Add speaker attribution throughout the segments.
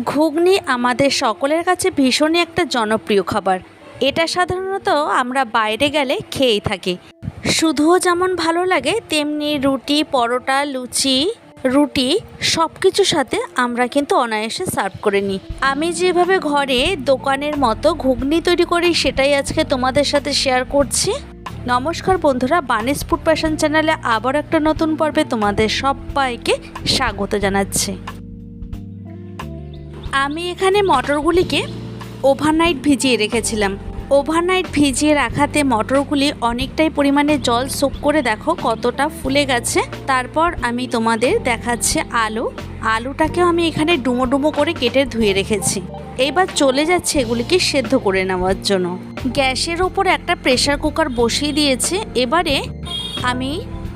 Speaker 1: ঘুগনি আমাদের সকলের কাছে ভীষণই একটা জনপ্রিয় খাবার। এটা সাধারণত আমরা বাইরে গেলে খেয়েই থাকি। শুধুও যেমন ভালো লাগে, তেমনি রুটি, পরোটা, লুচি, রুটি সব কিছুর সাথে আমরা কিন্তু অনায়াসে সার্ভ করে নিই। আমি যেভাবে ঘরে দোকানের মতো ঘুগনি তৈরি করি, সেটাই আজকে তোমাদের সাথে শেয়ার করছি। নমস্কার বন্ধুরা, বানিস ফুড প্যাশন চ্যানেলে আবার একটা নতুন পর্বে তোমাদের সবাইকে স্বাগত জানাচ্ছি। আমি এখানে মটরগুলিকে ওভারনাইট ভিজিয়ে রেখেছিলাম। ওভারনাইট ভিজিয়ে রাখাতে মটরগুলি অনেকটাই পরিমাণে জল সোক করে দেখো কতটা ফুলে গেছে। তারপর আমি তোমাদের দেখাচ্ছি আলু। আলুটাকেও আমি এখানে ডুমো ডুমো করে কেটে ধুয়ে রেখেছি। এইবার চলে যাচ্ছে এগুলিকে সেদ্ধ করে নেওয়ার জন্য। গ্যাসের ওপর একটা প্রেসার কুকার বসিয়ে দিয়েছে। এবারে আমি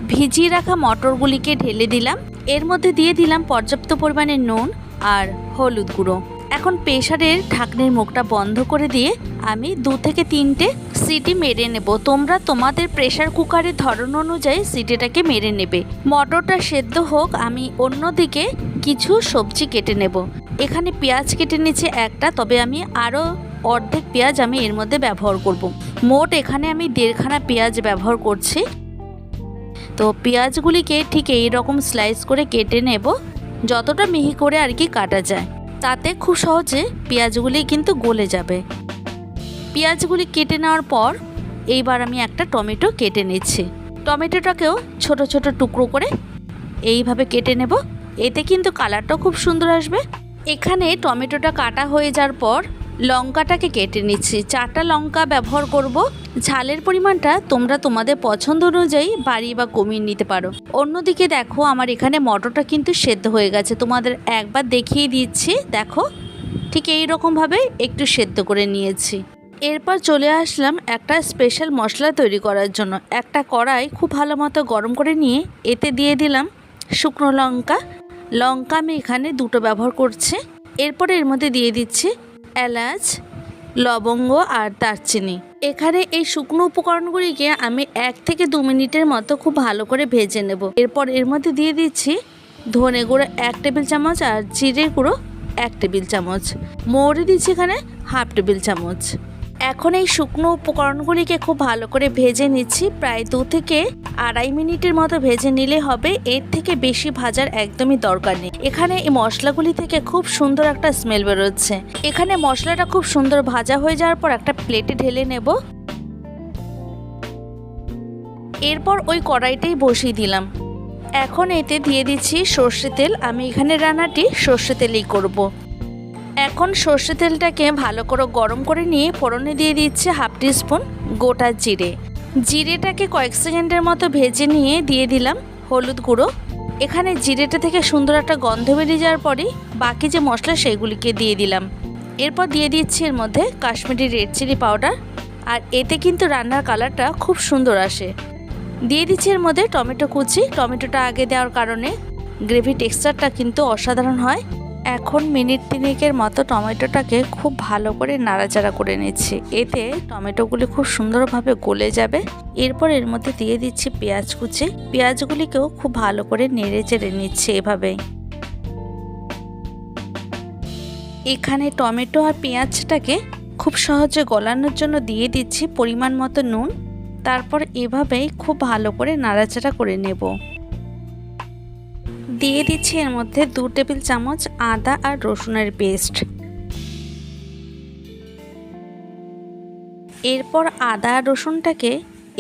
Speaker 1: ভিজিয়ে রাখা মটরগুলিকে ঢেলে দিলাম। এর মধ্যে দিয়ে দিলাম পর্যাপ্ত পরিমাণে নুন। আর হলুদ গুঁড়ো। এখন প্রেশারের ঢাকনির মুখটা বন্ধ করে দিয়ে আমি দু থেকে তিনটে সিটি মেরে নেব। তোমরা তোমাদের প্রেশার কুকারের ধরন অনুযায়ী সিটিটাকে মেরে নেবে। মটরটা সেদ্ধ হোক, আমি অন্যদিকে কিছু সবজি কেটে নেব। এখানে পেঁয়াজ কেটে নিচ্ছে একটা, তবে আমি আরও অর্ধেক পেঁয়াজ আমি এর মধ্যে ব্যবহার করব। মোট এখানে আমি দেড়খানা পেঁয়াজ ব্যবহার করছি। তো পেঁয়াজগুলিকে ঠিক এই রকম স্লাইস করে কেটে নেব। যতটা মিহি করে আর কি কাটা যায়, তাতে খুব সহজে পেঁয়াজগুলি কিন্তু গলে যাবে। পেঁয়াজগুলি কেটে নেওয়ার পর এইবার আমি একটা টমেটো কেটে নিচ্ছি। টমেটোটাকেও ছোট ছোট টুকরো করে এইভাবে কেটে নেব। এতে কিন্তু কালারটা খুব সুন্দর আসবে। এখানে টমেটোটা কাটা হয়ে যাওয়ার পর লঙ্কাটাকে কেটে নিচ্ছি। চারটা লঙ্কা ব্যবহার করব। ঝালের পরিমাণটা তোমরা তোমাদের পছন্দ অনুযায়ী বাড়িয়ে বা কমিয়ে নিতে পারো। অন্যদিকে দেখো, আমার এখানে মটরটা কিন্তু সেদ্ধ হয়ে গেছে। তোমাদের একবার দেখিয়ে দিচ্ছি। দেখো, ঠিক এই রকমভাবে একটু সেদ্ধ করে নিয়েছি। এরপর চলে আসলাম একটা স্পেশাল মশলা তৈরি করার জন্য। একটা কড়াই খুব ভালো মতো গরম করে নিয়ে এতে দিয়ে দিলাম শুকনো লঙ্কা। লঙ্কা আমি এখানে দুটো ব্যবহার করছি। এরপরে এর মধ্যে দিয়ে দিচ্ছি এলাচ, লবঙ্গ আর দারচিনি। এখানে এই শুকনো উপকরণগুলিকে আমি এক থেকে দু মিনিটের মতো খুব ভালো করে ভেজে নেব। এরপর এর মধ্যে দিয়ে দিচ্ছি ধনে গুঁড়ো এক টেবিল চামচ আর জিরে গুঁড়ো এক টেবিল চামচ। মৌরি দিচ্ছি এখানে হাফ টেবিল চামচ। এখন এই শুকনো উপকরণগুলিকে খুব ভালো করে ভেজে নিচ্ছি। প্রায় দু থেকে আড়াই মিনিটের মতো ভেজে নিলে হবে। এর থেকে বেশি ভাজার একদমই দরকার নেই। এখানে এই মশলাগুলি থেকে খুব সুন্দর একটা স্মেল বেরোচ্ছে। এখানে মশলাটা খুব সুন্দর ভাজা হয়ে যাওয়ার পর একটা প্লেটে ঢেলে নেব। এরপর ওই কড়াইটাই বসিয়ে দিলাম। এখন এতে দিয়ে দিচ্ছি সর্ষে তেল। আমি এখানে রান্নাটি সর্ষে তেলেই করব। এখন সর্ষে তেলটাকে ভালো করে গরম করে নিয়ে ফোড়নে দিয়ে দিচ্ছে হাফ স্পুন গোটা জিরে। জিরেটাকে কয়েক সেকেন্ডের মতো ভেজে নিয়ে দিয়ে দিলাম হলুদ গুঁড়ো। এখানে জিরেটা থেকে সুন্দর একটা গন্ধ বেরিয়ে যাওয়ার পরেই বাকি যে মশলা সেগুলিকে দিয়ে দিলাম। এরপর দিয়ে দিচ্ছি এর মধ্যে কাশ্মীরি রেড চিলি পাউডার আর এতে কিন্তু রান্নার কালারটা খুব সুন্দর আসে। দিয়ে দিচ্ছি এর মধ্যে টমেটো কুচি। টমেটোটা আগে দেওয়ার কারণে গ্রেভি টেক্সচারটা কিন্তু অসাধারণ হয়। এখন মিনিট তিনেকের মতো টমেটোটাকে খুব ভালো করে নাড়াচাড়া করে নিচ্ছি। এতে টমেটোগুলি খুব সুন্দরভাবে গলে যাবে। এরপর এর মধ্যে দিয়ে দিচ্ছি পেঁয়াজ কুচি। পেঁয়াজগুলিকেও খুব ভালো করে নেড়ে চেড়ে নিচ্ছে এভাবেই এখানে টমেটো আর পেঁয়াজটাকে খুব সহজে গলানোর জন্য দিয়ে দিচ্ছি পরিমাণ মতো নুন। তারপর এভাবেই খুব ভালো করে নাড়াচাড়া করে নেব। দিয়ে দিচ্ছি এর মধ্যে দু টেবিল চামচ আদা আর রসুনের পেস্ট। এরপর আদা আর রসুনটাকে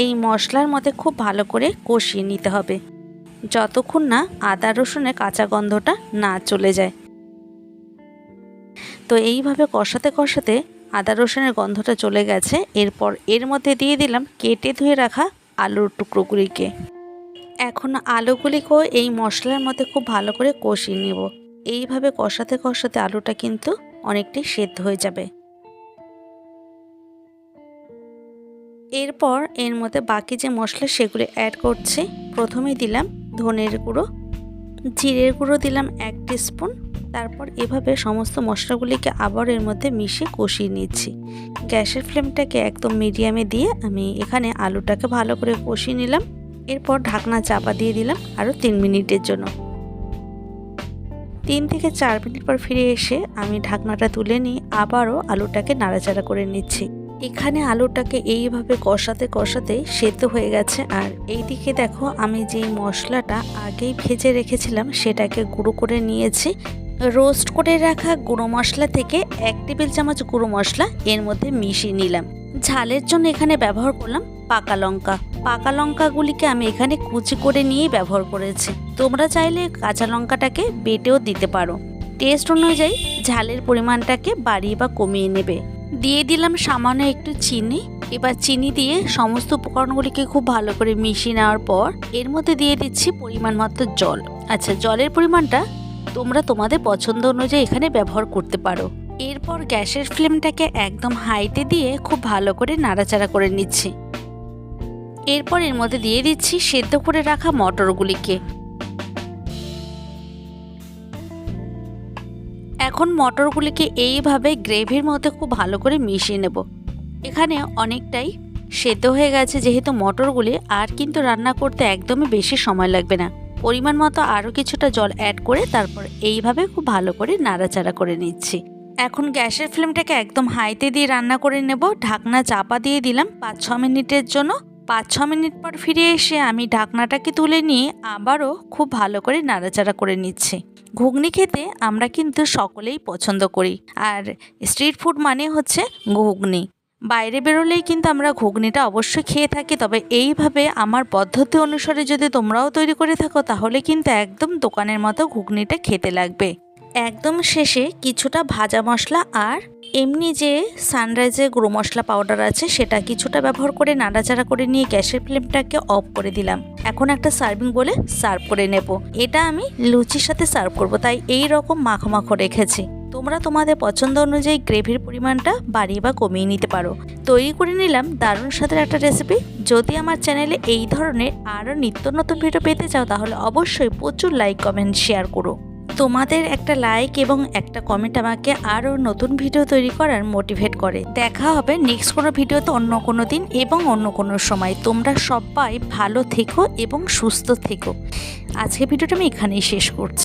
Speaker 1: এই মশলার মধ্যে খুব ভালো করে কষিয়ে নিতে হবে। যতক্ষণ না আদা রসুনের কাঁচা গন্ধটা না চলে যায়। তো এইভাবে কষাতে কষাতে আদা রসুনের গন্ধটা চলে গেছে। এরপর এর মধ্যে দিয়ে দিলাম কেটে ধুয়ে রাখা আলুর টুকরোগুলিকে। এখন আলুগুলিকেও এই মশলার মধ্যে খুব ভালো করে কষিয়ে নেব। এইভাবে কষাতে কষাতে আলুটা কিন্তু অনেকটাই সেদ্ধ হয়ে যাবে। এরপর এর মধ্যে বাকি যে মশলা সেগুলো অ্যাড করছি প্রথমেই দিলাম ধনের গুঁড়ো, জিরের গুঁড়ো দিলাম এক স্পুন তারপর এভাবে সমস্ত মশলাগুলিকে আবার এর মধ্যে মিশিয়ে কষিয়ে নিচ্ছি। গ্যাসের ফ্লেমটাকে একদম মিডিয়ামে দিয়ে আমি এখানে আলুটাকে ভালো করে কষিয়ে নিলাম। এরপর ঢাকনা চাপা দিয়ে দিলাম আরও তিন মিনিটের জন্য। তিন থেকে চার মিনিট পর ফিরে এসে আমি ঢাকনাটা তুলে নিয়ে আবারও আলুটাকে নাড়াচাড়া করে নিচ্ছি। এখানে আলুটাকে এইভাবে কষাতে কষাতে সেদ্ধ হয়ে গেছে আর এইদিকে দেখো আমি যেই মশলাটা আগেই ভেজে রেখেছিলাম সেটাকে গুঁড়ো করে নিয়েছি। রোস্ট করে রাখা গুঁড়ো মশলা থেকে এক টেবিল চামচ গুঁড়ো মশলা এর মধ্যে মিশিয়ে নিলাম। ঝালের জন্য এখানে ব্যবহার করলাম পাকা লঙ্কা। পাকা লঙ্কাগুলিকে আমি এখানে কুচি করে নিয়ে ব্যবহার করেছি। তোমরা চাইলে কাঁচা লঙ্কাটাকে বেটেও দিতে পারো। টেস্ট অনুযায়ী ঝালের পরিমাণটাকে বাড়িয়ে বা কমিয়ে নেবে। দিয়ে দিলাম সামান্য একটু চিনি। এবার চিনি দিয়ে সমস্ত উপকরণগুলিকে খুব ভালো করে মিশিয়ে নেওয়ার পর এর মধ্যে দিয়ে দিচ্ছি পরিমাণ মতো জল। আচ্ছা জলের পরিমাণটা তোমরা তোমাদের পছন্দ অনুযায়ী এখানে ব্যবহার করতে পারো। এরপর গ্যাসের ফ্লেমটাকে একদম হাইতে দিয়ে খুব ভালো করে নাড়াচাড়া করে নিচ্ছি। এরপর এর মধ্যে দিয়ে দিচ্ছি সেদ্ধ করে রাখা মটরগুলিকে। এখন মটরগুলিকে এইভাবে গ্রেভির মধ্যে খুব ভালো করে মিশিয়ে নেব। এখানে অনেকটাই সেদ্ধ হয়ে গেছে যেহেতু মটরগুলি, আর কিন্তু রান্না করতে একদমই বেশি সময় লাগবে না। পরিমাণ মতো আরও কিছুটা জল অ্যাড করে তারপর এইভাবে খুব ভালো করে নাড়াচাড়া করে নিচ্ছি। এখন গ্যাসের ফ্লেমটাকে একদম হাইতে দিয়ে রান্না করে নেব। ঢাকনা চাপা দিয়ে দিলাম পাঁচ ছ মিনিটের জন্য। পাঁচ ছ মিনিট পর ফিরে এসে আমি ঢাকনাটাকে তুলে নিয়ে আবারও খুব ভালো করে নাড়াচাড়া করে নিচ্ছি। ঘুগনি খেতে আমরা কিন্তু সকলেই পছন্দ করি। আর স্ট্রিট ফুড মানে হচ্ছে ঘুগনি। বাইরে বেরোলেই কিন্তু আমরা ঘুগনিটা অবশ্যই খেয়ে থাকি, তবে এইভাবে আমার পদ্ধতি অনুসারে যদি তোমরাও তৈরি করে থাকো, তাহলে কিন্তু একদম দোকানের মতো ঘুগনিটা খেতে লাগবে। একদম শেষে কিছুটা ভাজা মশলা আর এমনি যে সানরাইজের গুঁড়ো মশলা পাউডার আছে, সেটা কিছুটা ব্যবহার করে নাড়াচাড়া করে নিয়ে গ্যাসের ফ্লেমটাকে অফ করে দিলাম। এখন একটা সার্ভিং বলে সার্ভ করে নেব। এটা আমি লুচির সাথে সার্ভ করব, তাই এই রকম মাখো মাখো রেখেছি। তোমরা তোমাদের পছন্দ অনুযায়ী গ্রেভির পরিমাণটা বাড়িয়ে বা কমিয়ে নিতে পারো। তৈরি করে নিলাম দারুণ স্বাদের একটা রেসিপি যদি আমার চ্যানেলে এই ধরনের আরও নিত্য নতুন ভিডিও পেতে চাও, তাহলে অবশ্যই প্রচুর লাইক কমেন্ট শেয়ার করো। তোমাদের একটা লাইক এবং একটা কমেন্ট আমাকে আরও নতুন ভিডিও তৈরি করার মোটিভেট করে। দেখা হবে নেক্সট কোনো ভিডিওতে অন্য কোনো দিন এবং অন্য কোনো সময়। তোমরা সবাই ভালো থেকো এবং সুস্থ থেকো। আজকে ভিডিওটা আমি এখানেই শেষ করছি।